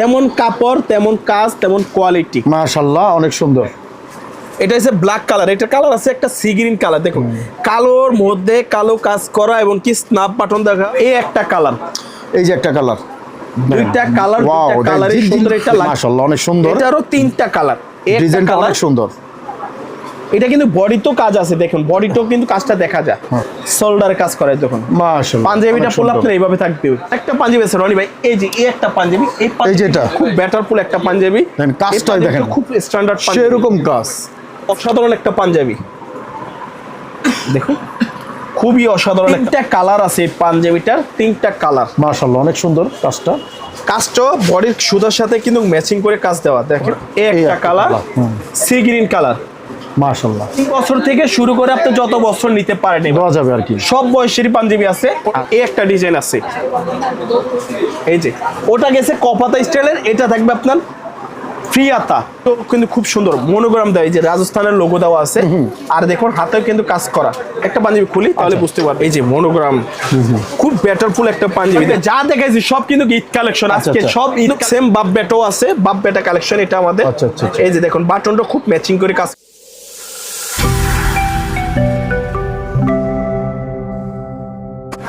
যেমন কাপড় তেমন কাজ তেমন কোয়ালিটি মাশাল্লাহ অনেক সুন্দর। এটা হচ্ছে ব্ল্যাক কালার এটা কালার আছে একটা সি গ্রিন কালার দেখুন। কালোর মধ্যে কালো কাজ করা এবং কি স্ন্যাপ বাটন দেখা এই একটা কালার এই যে একটা কালার দুইটা কালার Wow, দুইটা এটা কালারই সুন্দর এটা মাশাআল্লাহ, অনেক সুন্দর। এটারও তিনটা কালার ডিজাইনটা কালার অনেক সুন্দর। এটা কিন্তু বডি তো কাজ আছে দেখুন বডিতেও কিন্তু কাজটা দেখা যায়। হ্যাঁ। শোল্ডারে কাজ করে দেখুন মাশাআল্লাহ পাঞ্জাবিটা ফুল আপনার এইভাবে থাকবে। একটা পাঞ্জাবি আছে রনি ভাই এই যে এই একটা পাঞ্জাবি এই পাঞ্জাবি যে এটা। খুব বেটার ফুল একটা পাঞ্জাবি। দেখেন, কাজটাই দেখেন। খুব স্ট্যান্ডার্ড পাঞ্জাবি। এরকম কাজ। অসাধারণ একটা পাঞ্জাবি। দেখুন খুবই অসাধারণ একটা কালার আছে এই পাঞ্জাবিটার তিনটা কালার মাশাআল্লাহ অনেক সুন্দর কাজটা। কাজটা বডির সুতার সাথে কিন্তু ম্যাচিং করে কাজ দেওয়া। দেখেন এই একটা কালার সি গ্রিন কালার মাশাআল্লাহ। বছর থেকে শুরু করে আপনি যত বছর নিতে পারেন। দেওয়া যাবে আর কি। সব পাঞ্জাবি আছে এই একটা ডিজাইন আছে। এই যে ওটা গেছে কপাতা স্টাইলের এটা থাকবে আপনার ফ্রি তো কিন্তু খুব সুন্দর মনোগ্রাম দেয় যে রাজস্থানের লোগো দেওয়া আছে। আর দেখুন হাতেও কিন্তু কাজ করা। একটা পাঞ্জাবি খুলি তাহলে আচ্ছা। বুঝতে পারবে এই যে মনোগ্রাম খুব বেটারফুল একটা পাঞ্জাবি। যা দেখাইছি সব কিন্তু ঈদ কালেকশন আজকে আচ্ছা। সব ঈদ সেম বাপ বেটাও আছে বাপ বেটা কালেকশন এটা আমাদের। আচ্ছা, আচ্ছা, আচ্ছা। এই যে দেখুন বাটনটা খুব ম্যাচিং করে কাজ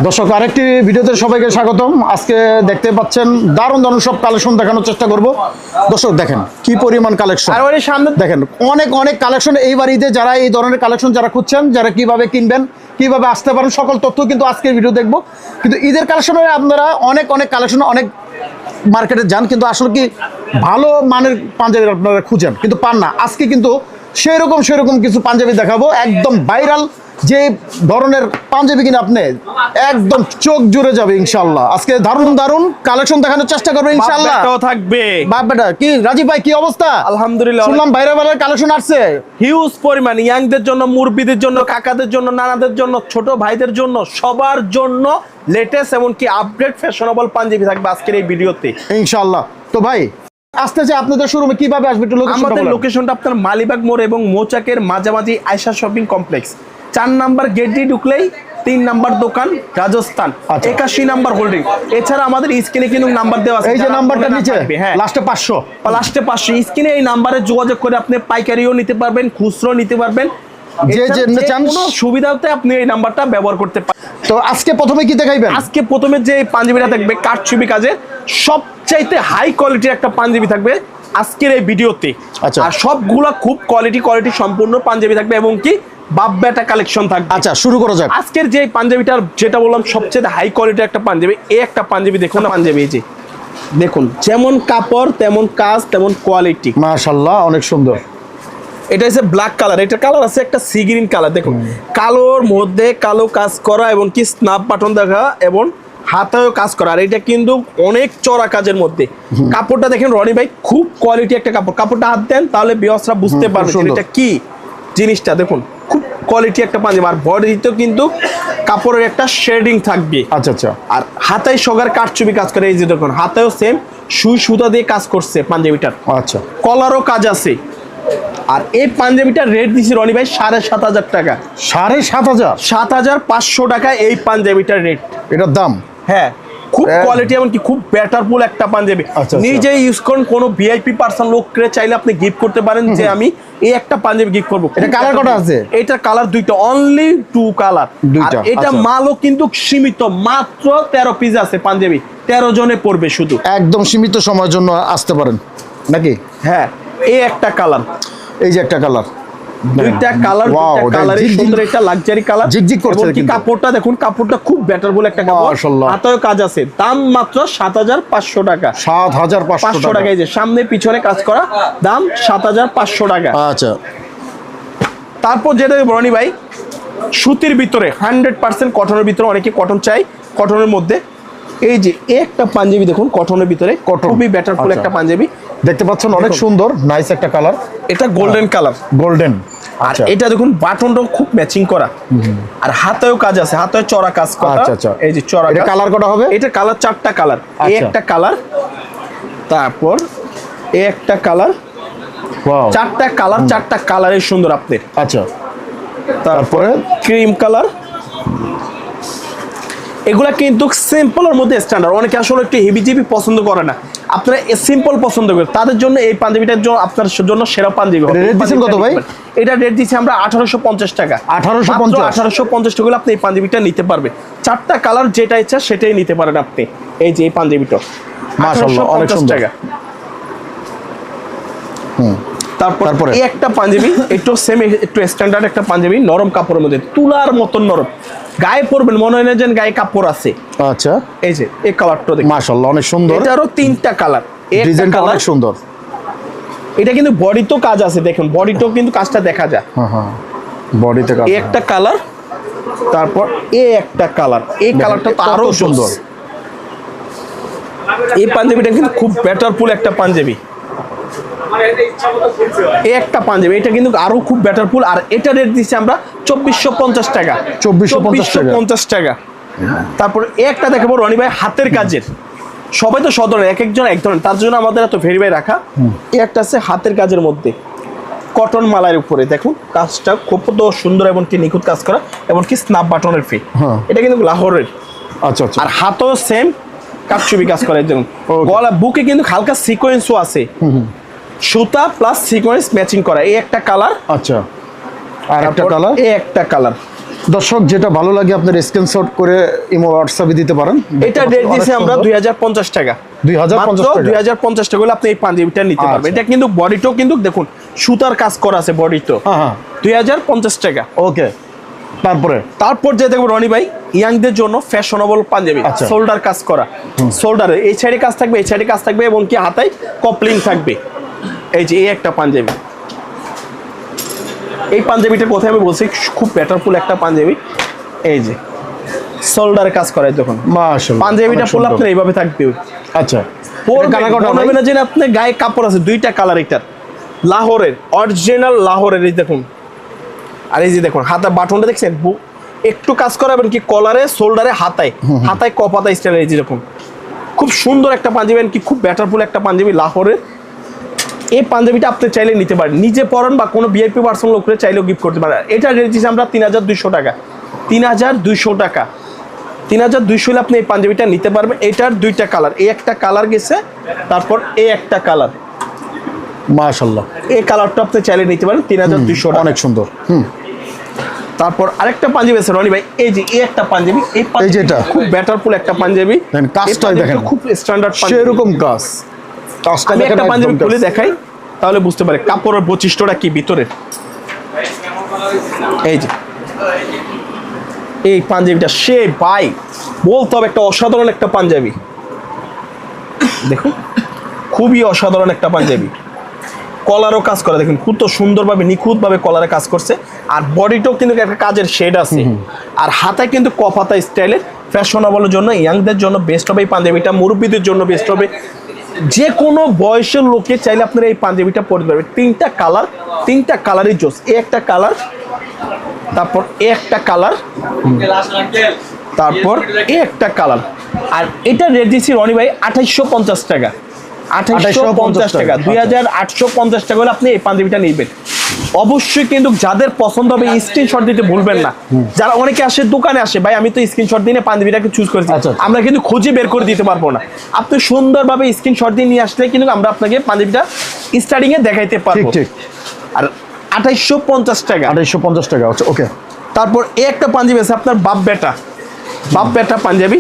দর্শক আরেকটি ভিডিওতে সবাইকে স্বাগতম। আজকে দেখতে পাচ্ছেন দারুণ দারুণ সব কালেকশন দেখানোর চেষ্টা করব। দর্শক দেখেন কি পরিমাণ কালেকশন। আর ওর সামনে দেখেন অনেক অনেক কালেকশন এইবার ঈদে যারা এই ধরনের কালেকশন যারা খুঁজছেন যারা কীভাবে কিনবেন কীভাবে আসতে পারেন সকল তথ্য কিন্তু আজকের ভিডিও দেখব। কিন্তু ঈদের কালেকশনে আপনারা অনেক অনেক কালেকশন অনেক মার্কেটে যান কিন্তু আসলে কি ভালো মানের পাঞ্জাবি আপনারা খুঁজেন কিন্তু পান না। আজকে কিন্তু সেরকম সেরকম কিছু পাঞ্জাবি দেখাবো একদম ভাইরাল যে ধরনের পাঞ্জাবি কিনে আপনি একদম চোখ জুড়ে যাবে ইনশাল্লাহ। আজকে দারুণ দারুণ কালেকশন দেখানোর চেষ্টা করবে ইনশাল্লাহ। থাকবে। বাপ বেটা কি রাজীব ভাই কি অবস্থা? আলহামদুলিল্লাহ। শুনলাম বাইরে বাইরে কালেকশন আসছে। হিউজ পরিমাণ ইয়াংদের জন্য মুরব্বীদের জন্য কাকাদের জন্য নানাদের জন্য ছোট ভাইদের জন্য সবার জন্য লেটেস্ট এমনকি আপডেট ফ্যাশনেবল পাঞ্জাবি থাকবে আজকের এই ভিডিওতে। ইনশাল্লাহ। তো ভাই আসতেছে আপনাদের শোরুমে কীভাবে আসবে একটু লোকেশনটা আমাদের লোকেশনটা আপনার মালিবাগ মোড় এবং মোচাকের মাঝামাঝি আয়সা শপিং কমপ্লেক্স চার নাম্বার গেট দিয়ে ঢুকলেই তিন নাম্বার দোকান রাজস্থান। আচ্ছা। একাশি নাম্বার হোল্ডিং এছাড়া আমাদের স্ক্রিনে কিন্তু নাম্বার দেওয়া আছে। এই যে নাম্বারটা নিচে হ্যাঁ। লাস্টে পাঁচশো। লাস্টে পাঁচশো। স্ক্রিনে এই নাম্বারে যোগাযোগ করে আপনি পাইকারিও নিতে পারবেন খুচরো নিতে পারবেন। যে যেমনি চান- সুবিধাতে আপনি এই নাম্বারটা ব্যবহার করতে পারেন তো আজকে প্রথমে কি দেখাইবেন? আজকে প্রথমে যে পাঞ্জাবিটা থাকবে কাঠছবি কাজের সবচাইতে হাই কোয়ালিটির একটা পাঞ্জাবি থাকবে আজকের এই ভিডিওতে। আচ্ছা। আর সবগুলা খুব কোয়ালিটি কোয়ালিটি সম্পূর্ণ পাঞ্জাবি থাকবে এবং কি বাপ বেটা কালেকশন থাকবে। আচ্ছা শুরু করা যাক। আজকের যে পাঞ্জাবিটার যেটা বললাম সবচেয়ে হাই কোয়ালিটির একটা পাঞ্জাবি এই একটা পাঞ্জাবি দেখুন পাঞ্জাবি এই যে। দেখুন যেমন কাপড় তেমন কাজ তেমন কোয়ালিটি মাশাল্লাহ অনেক সুন্দর। এটা হচ্ছে ব্ল্যাক কালার এটা কালার আছে একটা সি গ্রিন কালার দেখুন। কালোর মধ্যে কালো কাজ করা এবং কি স্ন্যাপ বাটন দেখা এবং হাতেও কাজ করা। আর এটা কিন্তু অনেক চড়া কাজের মধ্যে। কাপড়টা দেখেন রনি ভাই খুব কোয়ালিটি একটা কাপড়। কাপড়টা হাত দেন তাহলে বিয়সরা বুঝতে খুব পারবে যে সুন্দর। এটা কি জিনিসটা দেখুন। খুব কোয়ালিটি একটা পাঞ্জাবি। আর বডিতেও কিন্তু কাপড়ের একটা শেডিং থাকবে। আচ্ছা আচ্ছা। আর হাতায় সগার কাঠচুপি কাজ করে এই যে দেখুন হাতেও সেম সুই সুতা দিয়ে কাজ করছে পাঞ্জাবিটার। আচ্ছা। কলারও কাজ আছে। আর এই পাঞ্জাবিটার রেট দিছি রনি ভাই সাড়ে সাত হাজার টাকা। সাড়ে সাত হাজার? সাত হাজার পাঁচশো টাকা এই পাঞ্জাবিটার রেট এটার দাম? হ্যাঁ খুব কোয়ালিটি এমনকি খুব বেটারফুল একটা পাঞ্জাবি। আচ্ছা, আচ্ছা। নিজে ইউজ করুন কোনো ভিআইপি পার্সন লোককে চাইলে আপনি গিফট করতে পারেন যে আমি এই একটা পাঞ্জাবি গিফট করব। এটা colour কটা আছে? এটা কালার দুইটা অনলি টু কালার এটা। মালও কিন্তু সীমিত মাত্র তেরো পিস আছে পাঞ্জাবি। তেরো জনে পড়বে শুধু। একদম সীমিত সময়ের জন্য আসতে পারেন। নাকি? হ্যাঁ। এই একটা কালার। এই যে একটা কালার। দুইটা কালার দুইটা এটা কালারই সুন্দর একটা লাক্সারি কালার ঝিকঝিক করছে কিন্তু। কাপড়টা দেখুন কাপড়টা খুব বেটার বলে একটা কাপড়। মাশাআল্লাহ। হাতেও কাজ আছে। দাম মাত্র সাত হাজার পাঁচশো টাকা। সাত হাজার পাঁচশো পাঁচশো টাকা। টাকা এই যে সামনে পিছনে কাজ করা দাম সাত হাজার পাঁচশো টাকা। আচ্ছা। তারপর যেটা বরণি ভাই সুতির ভিতরে হান্ড্রেড পার্সেন্ট কটনের ভিতরে অনেকে কটন চাই কটনের মধ্যে। এই যে একটা পাঞ্জাবি দেখুন কটনের ভিতরে। খুবই ফুল আচ্ছা। একটা পাঞ্জাবি। দেখতে পাচ্ছেন অনেক সুন্দর নাইস একটা কালার এটা গোল্ডেন কালার গোল্ডেন আর আচ্ছা। এটা দেখুন বাটনটাও খুব ম্যাচিং করা। আর হাতেও কাজ আছে হাতেও চড়া কাজ করা। আচ্ছা, আচ্ছা। এই যে চড়া এটা কালার কটা হবে? এটা কালার চারটা কালার এই আচ্ছা। একটা কালার তারপর এই একটা কালার চারটা কালার চারটা কালারের সুন্দর আপনার আচ্ছা। তারপরে ক্রিম কালার এগুলা কিন্তু সিম্পলের মধ্যে স্ট্যান্ডার্ড অনেকে আসলে একটু হেভি জিবি পছন্দ করে না। আপনারা সিম্পল পছন্দ করেন তাদের জন্য এই পাঞ্জাবিটার জন্য আপনার জন্য সেরা পাঞ্জাবি rate দিচ্ছেন কত ভাই? এটা রেট দিচ্ছি আমরা আঠারোশো পঞ্চাশ টাকা। 1850 আঠারোশো পঞ্চাশ টাকা আপনি এই পাঞ্জাবিটা নিতে পারবেন। চারটা কালার যেটা ইচ্ছা সেটাই নিতে পারেন আপনি। এই যে এই পাঞ্জাবিটা। মাশাআল্লাহ, অনেক 1850 সুন্দর। টাকা। তারপর তারপরে? একটা পাঞ্জাবি একটু সেম একটু স্ট্যান্ডার্ড একটা পাঞ্জাবি নরম কাপড়ের মধ্যে তুলার মতন নরম। গায়ে পরবেন মনে হয় না যেন গায়ে কাপড় আছে। আচ্ছা। এই যে এই কালারটা দেখুন। মাশাআল্লাহ অনেক সুন্দর। এটারও তিনটা কালার ডিজাইনটা কালার অনেক সুন্দর। এটা কিন্তু বডিতেও কাজ আছে দেখুন। বডিতেও কিন্তু কাজটা দেখা যায়। হ্যাঁ হ্যাঁ। বডিতে কাজ একটা কালার তারপর এ একটা কালার এই কালারটা তো আরও সুন্দর। সুন্দর। এই পাঞ্জাবিটা কিন্তু খুব বেটার ফুল একটা পাঞ্জাবি। এই একটা পাঞ্জাবি এটা কিন্তু আরও খুব বেটার ফুল। আর এটা রেট দিচ্ছি আমরা চব্বিশশো পঞ্চাশ টাকা। 2450 টাকা। পঞ্চাশ টাকা। তারপর একটা দেখাবো রনি ভাই হাতের কাজের। সবাই তো সদরের এক একজন এক ধরনের। তার জন্য আমাদের এত ভেরিফাই রাখা। এই একটা আছে হাতের কাজের মধ্যে। কটন মালার উপরে দেখুন কাজটা খুব তো সুন্দর এবং কি নিখুঁত কাজ করা এবং কি স্ন্যাপ বাটনের ফি। এটা কিন্তু লাহোরের। আচ্ছা আচ্ছা। আর হাতও সেম কাপচুবি কাজ করে Okay. গলা বুকে কিন্তু হালকা সিকোয়েন্সও আছে। সুতা প্লাস সিকোয়েন্স ম্যাচিং করা এই একটা কালার আচ্ছা। আর একটা কালার এই একটা কালার দর্শক যেটা ভালো লাগে আপনার স্ক্রিনশট করে ইমো হোয়াটসঅ্যাপে দিতে পারেন। এটা রেট দিয়েছি আমরা দুই হাজার পঞ্চাশ টাকা। 2050 টাকা। দুই হাজার পঞ্চাশ টাকা হলে আপনি এই পাঞ্জাবিটা নিতে পারবেন। আচ্ছা। এটা কিন্তু বডিটাও কিন্তু দেখুন সুতার কাজ করা আছে বডিটাও হ্যাঁ হ্যাঁ। দুই হাজার পঞ্চাশ টাকা। ওকে তারপরে? তারপর যে দেখব রনি ভাই ইয়াংদের জন্য ফ্যাশনেবল পাঞ্জাবি আচ্ছা। শোল্ডার কাজ করা। শোল্ডারে এই সাইডে কাজ থাকবে এই সাইডে কাজ থাকবে এবং কি হাতায় কপলিং থাকবে। এই যে এই একটা পাঞ্জাবি। এই পাঞ্জাবিটার কথা আমি বলছি খুব ব্যাটারফুল একটা পাঞ্জাবি। এই যে শোল্ডারে কাজ করে যখন পাঞ্জাবিটা পরলে আপনার এইভাবে থাকবে। আচ্ছা পরবে, না যে আপনার গায়ে কাপড় আছে দুইটা কালার এটার। লাহোরের অরিজিনাল লাহোরের এই দেখুন। আর এই যে দেখুন হাতা বাটনটা দেখছেন? একটু কাজ করাবেন কি কলারে শোল্ডারে হাতায়। হাতায় কপাতা স্টাইল এই যে দেখুন। খুব সুন্দর একটা পাঞ্জাবি কি খুব ব্যাটারফুল একটা পাঞ্জাবি লাহোরের। এই পাঞ্জাবিটা আপনি চাইলে নিতে পারেন। নিজে পরেন বা কোনো ভিআইপি পার্সন লোকরে চাইলেও গিফট করতে পারেন। এটা রেট দিচ্ছি আমরা তিন হাজার দুইশো টাকা। তিন হাজার দুইশো টাকা। তিন হাজার দুইশো হলে আপনি এই পাঞ্জাবিটা নিতে পারবেন। এটার দুইটা কালার এই একটা কালার গেছে তারপর এই একটা কালার মাশাআল্লাহ। এই কালারটা আপনি চাইলে নিতে পারেন তিন হাজার দুইশো অনেক সুন্দর। হুম। তারপর আরেকটা পাঞ্জাবি আছে রনি ভাই। এই যে এই একটা পাঞ্জাবি এই যেটা? খুব ব্যাটারফুল একটা পাঞ্জাবি। কাজটাই দেখেন। খুব স্ট্যান্ডার্ড সেরকম কাজ। দেখেন একটা পাঞ্জাবি খুলে দেখাই তাহলে বুঝতে পারে কাপড়ের বৈশিষ্ট্যটা কি ভিতরে এই যে। এই পাঞ্জাবিটা সে ভাই বলতে হবে একটা অসাধারণ একটা পাঞ্জাবি। দেখুন খুবই অসাধারণ একটা পাঞ্জাবি। কলারও কাজ করে দেখুন খুব তো সুন্দরভাবে নিখুঁতভাবে কলারে কাজ করছে। আর বডিটাও কিন্তু একটা কাজের শেড আছে। আর হাতায় কিন্তু কফাতা স্টাইলের ফ্যাশনেবলের জন্য ইয়াংদের জন্য বেস্ট হবে এই পাঞ্জাবিটা মুরব্বীদের জন্য বেস্ট হবে। যে কোনো বয়সের লোকে চাইলে আপনারা এই পাঞ্জাবিটা পরতে পারবেন। তিনটা কালার, তিনটা কালারই জোস। এ একটা কালার, তারপর এ একটা কালার, তারপর এ একটা কালার। আর এটা রেট দিচ্ছি রনি ভাই পঞ্চাশ টাকা। আঠাইশশো পঞ্চাশ টাকা। দুই হাজার আটশো পঞ্চাশ টাকা হলে আপনি এই পাঞ্জাবিটা নিবেন। অবশ্যই কিন্তু যাদের পছন্দ হবে স্ক্রিনশট দিতে ভুলবেন না। যারা অনেকে আসে দোকানে আসে ভাই আমি তো স্ক্রিনশট দিয়ে পাঞ্জাবিটাকে চুজ করেছি। আচ্ছা। আমরা কিন্তু খুঁজে বের করে দিতে পারব না। আপনি সুন্দরভাবে স্ক্রিনশট দিয়ে নিয়ে আসলে কিন্তু আমরা আপনাকে পাঞ্জাবিটা স্টার্টিং এ দেখাইতে পারব। ঠিক। আর আঠাইশশো পঞ্চাশ টাকা। আড়াইশো পঞ্চাশ টাকা আচ্ছা ওকে তারপর এই একটা পাঞ্জাবি আছে আপনার বাপ বেটা বাপ বেটা পাঞ্জাবি।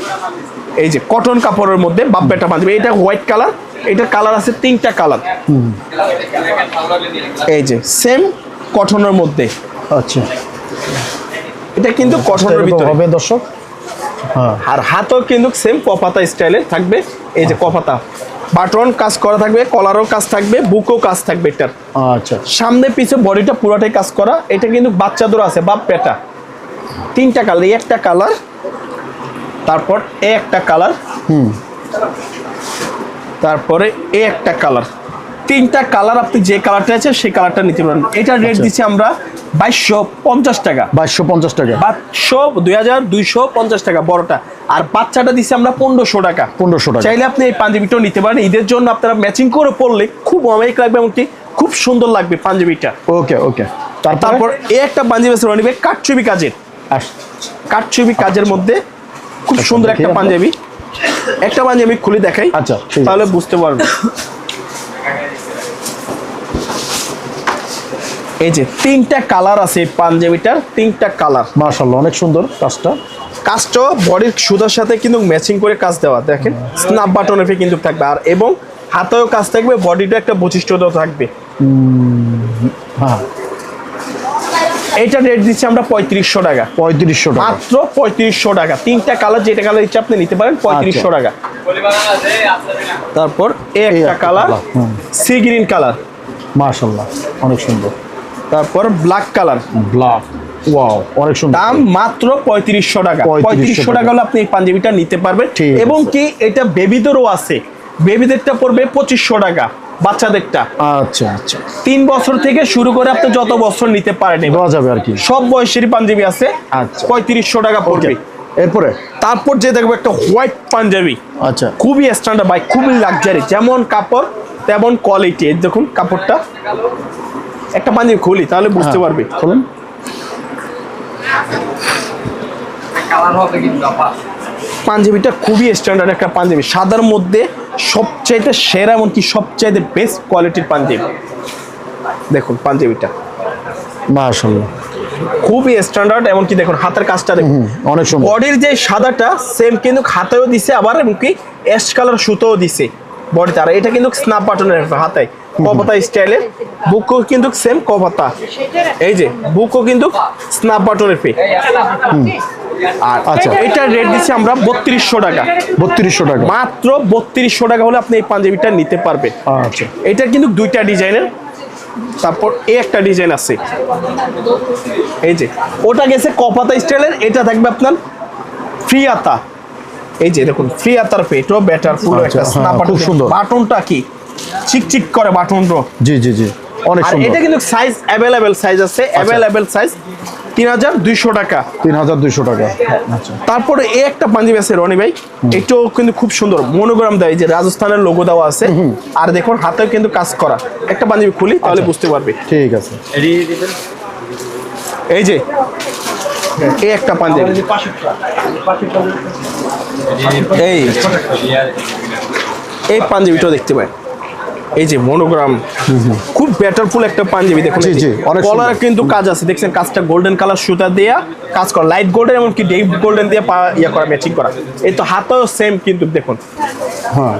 এই যে কটন কাপড়ের মধ্যে বাপ বেটা পাঞ্জাবি। এটা হোয়াইট কালার এটার কালার আছে তিনটা কালার। এই যে সেম কটনের মধ্যে। আচ্ছা। এটা কিন্তু কটনের ভিতরে। হবে দর্শক? হ্যাঁ। আর হাতও কিন্তু সেম কপাতা স্টাইলে থাকবে। এই যে কপাতা। বাটন কাজ করা থাকবে কলারও কাজ থাকবে বুকও কাজ থাকবে এটার। আচ্ছা। সামনে পিছে বডিটা পুরোটাই কাজ করা। এটা কিন্তু বাচ্চাদের আছে বাপ পেটা তিনটা কালার এই একটা কালার তারপর এ একটা কালার। হুম। তারপরে এ একটা কালার তিনটা কালার আপনি যে কালারটা আছে সেই কালারটা নিতে পারেন। এটা রেট আচ্ছা। দিচ্ছি আমরা বাইশশো পঞ্চাশ টাকা। বাইশশো পঞ্চাশ টাকা। বাচ্চো দুই হাজার দুইশো পঞ্চাশ টাকা বড়টা। আর বাচ্চাটা দিচ্ছি আমরা পনেরোশো টাকা। পনেরোশো টাকা। চাইলে আপনি এই পাঞ্জাবিটাও নিতে পারেন। ঈদের জন্য আপনারা ম্যাচিং করে পড়লে খুব অমায়িক লাগবে এমনকি খুব সুন্দর লাগবে পাঞ্জাবিটা। ওকে ওকে। তারপর? এই একটা পাঞ্জাবি আছে রনিবে কাঠছবি কাজের। কাঠছবি কাজের মধ্যে খুব সুন্দর একটা পাঞ্জাবি। একটা পাঞ্জাবি আমি খুলে দেখাই। আচ্ছা, তাহলে বুঝতে পারবে। এই যে তিনটা কালার আছে পাঞ্জাবিটার তিনটা কালার। মাশাল্লাহ অনেক সুন্দর কাজটা। কাজটা বডির সুতার সাথে কিন্তু ম্যাচিং করে কাজ দেওয়া দেখেন। স্ন্যাপ বাটনের কিন্তু থাকবে। আর এবং হাতেও কাজ থাকবে বডিটা একটা বৈশিষ্ট্য থাকবে। হ্যাঁ। এইটা রেট দিচ্ছি আমরা পঁয়ত্রিশশো টাকা। পঁয়ত্রিশশো টাকা। মাত্র পঁয়ত্রিশশো টাকা। তিনটা কালার যেটা কালার ইচ্ছে আপনি নিতে পারেন পঁয়ত্রিশশো আচ্ছা। টাকা। তারপর একটা কালার সি গ্রিন কালার মাশাল্লাহ অনেক সুন্দর। তারপর ব্ল্যাক কালার ব্লাক ওয়াও অনেক সুন্দর। দাম মাত্র পঁয়ত্রিশশো টাকা। 3500 পঁয়ত্রিশশো টাকা। হলে আপনি এই পাঞ্জাবিটা নিতে পারবেন। এবং কি এটা বেবিদেরও আছে। বেবিদেরটা পড়বে পঁচিশশো টাকা। বাচ্চাদেরটা। আচ্ছা আচ্ছা। তিন বছর থেকে শুরু করে আপনি যত বছর নিতে পারেন। দেওয়া যাবে আর কি। সব বয়সেরই পাঞ্জাবি আছে। আচ্ছা। পঁয়ত্রিশশো টাকা পড়বে। এরপরে? তারপর যে দেখব একটা হোয়াইট পাঞ্জাবি। আচ্ছা। খুবই স্ট্যান্ডার্ড বাইক খুবই লাক্সারি যেমন কাপড় তেমন কোয়ালিটি দেখুন কাপড়টা। একটা পাঞ্জাবি খুলি তাহলে বুঝতে হ্যাঁ, পারবি। খুলুন। পাঞ্জাবিটা খুবই স্ট্যান্ডার্ড একটা পাঞ্জাবি। সাদার মধ্যে সবচাইতে সেরা এমনকি সবচাইতে বেস্ট কোয়ালিটির পাঞ্জাবি? দেখুন পাঞ্জাবিটা। মাশাল্লাহ খুবই স্ট্যান্ডার্ড এমনকি দেখুন হাতের কাজটা দেখুন। অনেক সুন্দর। বডির যে সাদাটা সেম কিন্তু হাতেও দিছে আবার এমনকি অ্যাশ কালার সুতোও দিছে বডিতে আর এটা কিন্তু স্ন্যাপ বাটনের হাতে কপাতা স্টাইলের বুকও কিন্তু সেম কপাতা। এই যে বুকও কিন্তু স্ন্যাপ বাটনের পে আচ্ছা। এটার রেট দিচ্ছি আমরা বত্রিশশো টাকা। বত্রিশশো টাকা। মাত্র বত্রিশশো টাকা হলে আপনি এই পাঞ্জাবিটা নিতে পারবেন আচ্ছা। এটা কিন্তু দুইটা ডিজাইনের তারপর এই একটা ডিজাইন আছে। এই যে ওটা গেছে কপাতা স্টাইলের এটা থাকবে আপনার ফ্রি আতা। এই যে দেখুন ফ্রি আতার পে এটাও বেটার আচ্ছা, একটা হ্যাঁ, খুব সুন্দর। বাটনটা কি? চিকচিক করে বাটনটা জি জি জি। অনেক সুন্দর। এটা কিন্তু সাইজ অ্যাভেলেবেল সাইজ আছে অ্যাভেলেবেল সাইজ তিন হাজার দুইশো টাকা। তিন হাজার দুইশো টাকা। আচ্ছা। তারপরে এই একটা পাঞ্জাবি আছে রনি ভাই এটাও কিন্তু খুব সুন্দর। মনোগ্রাম দেয় যে রাজস্থানের লোগো দেওয়া আছে। আর দেখুন হাতেও কিন্তু কাজ করা। একটা পাঞ্জাবি খুলি তাহলে আচ্ছা। বুঝতে পারবে। ঠিক আছে। এই যে এই একটা পাঞ্জাবি। এই এই পাঞ্জাবিটাও দেখতে পাই। এই যে মনোগ্রাম খুব ব্যাটারফুল একটা পাঞ্জাবি দেখুন জি, জি, অনেক কলার কিন্তু কাজ আছে দেখছেন কাজটা গোল্ডেন কালার সুতা দেয়া কাজ করা লাইট গোল্ডেন এমনকি ডিপ গোল্ডেন দিয়ে ইয়া করা ম্যাচিং করা। এই তো হাতেও সেম কিন্তু দেখুন। হ্যাঁ।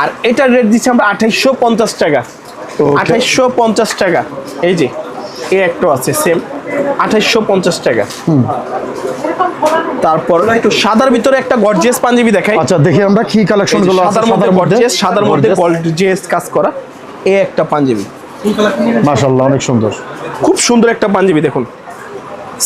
আর এটা রেট দিচ্ছি আমরা আঠাইশশো পঞ্চাশ টাকা. আঠাইশশো পঞ্চাশ টাকা। এই যে এ একটা আছে সেম আঠাইশশো পঞ্চাশ টাকা। তারপর একটু সাদার ভিতরে একটা গর্জিয়াস পাঞ্জাবি দেখাই। আচ্ছা দেখি আমরা কি কালেকশনগুলো সাদার মধ্যে গর্জিয়াস সাদার মধ্যে গর্জিয়াস কাজ করা। এই একটা পাঞ্জাবি। মাশাল্লাহ অনেক সুন্দর। খুব সুন্দর একটা পাঞ্জাবি দেখুন।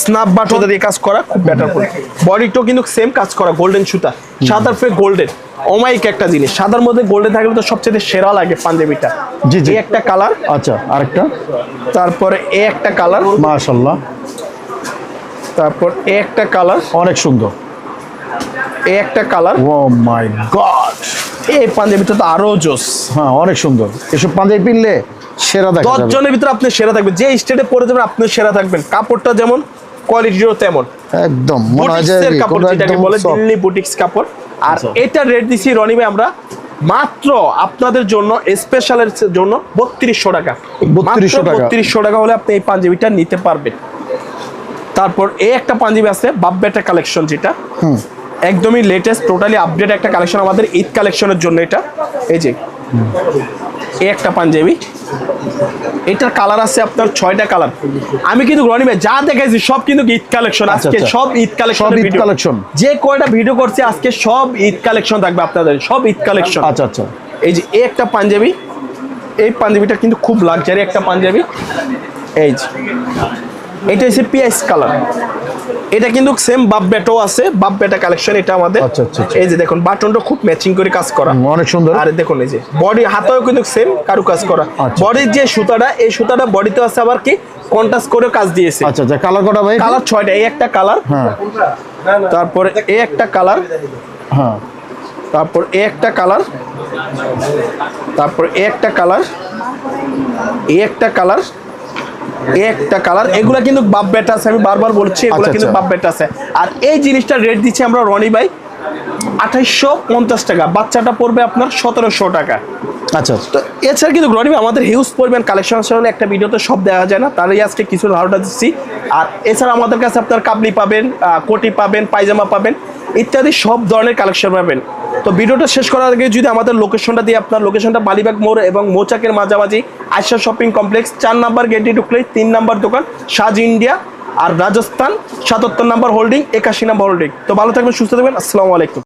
স্ন্যাপ বাটন দিয়ে কাজ করা খুব বেটার ফুল বডিটাও কিন্তু সেম কাজ করা গোল্ডেন সুতা। সাদার ফে গোল্ডেন অমাইক একটা জিনিস। সাদার মধ্যে গোল্ডেন থাকলে তো সবচেয়ে সেরা লাগে পাঞ্জাবিটা। জি, জি। এই একটা কালার আচ্ছা আরেকটা। তারপরে এ একটা কালার মাশাল্লাহ তারপর এ একটা কালার অনেক সুন্দর। এ একটা কালার ও মাই গড। এই পাঞ্জাবিটা তো আরও জোস। হ্যাঁ অনেক সুন্দর। এসব পাঞ্জাবি পিনলে সেরা দেখা যাবে। জনের ভিতরে আপনি সেরা থাকবেন। যে স্টেটে পরে যাবেন আপনি সেরা থাকবেন। কাপড়টা যেমন কোয়ালিটিও তেমন। একদম মনে হয় যে কাপড় যেটাকে বলে দিল্লি বুটিক্স কাপড়। আর আচ্ছা। এটা রেট দিছি রনি ভাই আমরা মাত্র আপনাদের জন্য স্পেশালের জন্য বত্রিশশো টাকা। 3200 টাকা। বত্রিশশো টাকা হলে আপনি এই পাঞ্জাবিটা নিতে পারবেন। তারপর এই একটা পাঞ্জাবি আছে বাব্বেটা কালেকশন যেটা। একদমই লেটেস্ট টোটালি আপডেট একটা কালেকশন আমাদের ঈদ কালেকশনের জন্য এটা। এই যে এই একটা পাঞ্জাবি। এটার কালার আছে আপনার ছয়টা কালার আমি কিন্তু রনি ভাই যা দেখাইছি সব কিন্তু ঈদ কালেকশন আচ্ছা, আজকে আচ্ছা। সব ঈদ কালেকশন ঈদ কালেকশন যে কয়টা ভিডিও করছে আজকে সব ঈদ কালেকশন থাকবে আপনাদের সব ঈদ কালেকশন আচ্ছা আচ্ছা। এই যে এই একটা পাঞ্জাবি এই পাঞ্জাবিটা কিন্তু খুব লাক্সারি একটা পাঞ্জাবি। এই যে এটা হচ্ছে পিয়াইস কালার এটা কিন্তু সেম বাপ বেটাও আছে বাপ বেটা কালেকশন এটা আমাদের। আচ্ছা, আচ্ছা, আচ্ছা। এই যে দেখুন বাটনটা খুব ম্যাচিং করে কাজ করা। অনেক সুন্দর। আর দেখুন এই যে বডি হাতেও কিন্তু সেম কারু। কাজ করা। বডির যে সুতাটা এই সুতাটা বডিতে আছে আবার কি? কন্ট্রাস্ট করে কাজ দিয়েছে। আচ্ছা আচ্ছা কালার কটা ভাই? কালার ছয়টা এই একটা কালার হ্যাঁ। তারপরে এই একটা কালার হ্যাঁ। তারপর এই একটা কালার তারপর এই একটা কালার এই একটা কালার একটা কালার এগুলা কিন্তু বাপ বেটা আছে আমি বারবার বলছি এগুলা আচ্ছা, কিন্তু আচ্ছা। বাপ বেটা আছে। আর এই জিনিসটা রেট দিচ্ছি আমরা রনি ভাই আঠাইশশো পঞ্চাশ টাকা। বাচ্চাটা পড়বে আপনার সতেরোশো টাকা। আচ্ছা তো এছাড়া কিন্তু গ্রনিম আমাদের হিউজ পরিমাণ কালেকশন আসলে একটা ভিডিওতে সব দেওয়া যায় না তারই আজকে কিছু ধারণা দিচ্ছি। আর এছাড়া আমাদের কাছে আপনার কাবলি পাবেন কোটি পাবেন পায়জামা পাবেন। ইত্যাদি সব ধরনের কালেকশন পাবেন। তো ভিডিওটা শেষ করার আগে যদি আমাদের লোকেশনটা দিয়ে আপনার লোকেশনটা বালিবাগ মোড় এবং মোচাকের মাঝামাঝি আয়সা শপিং কমপ্লেক্স চার নাম্বার গেটে ঢুকলে তিন নাম্বার দোকান সাজ ইন্ডিয়া আর রাজস্থান, সাতাত্তর নাম্বার হোল্ডিং একাশি নাম্বার হোল্ডিং তো ভালো থাকবেন, সুস্থ থাকবেন, আসসালামু আলাইকুম।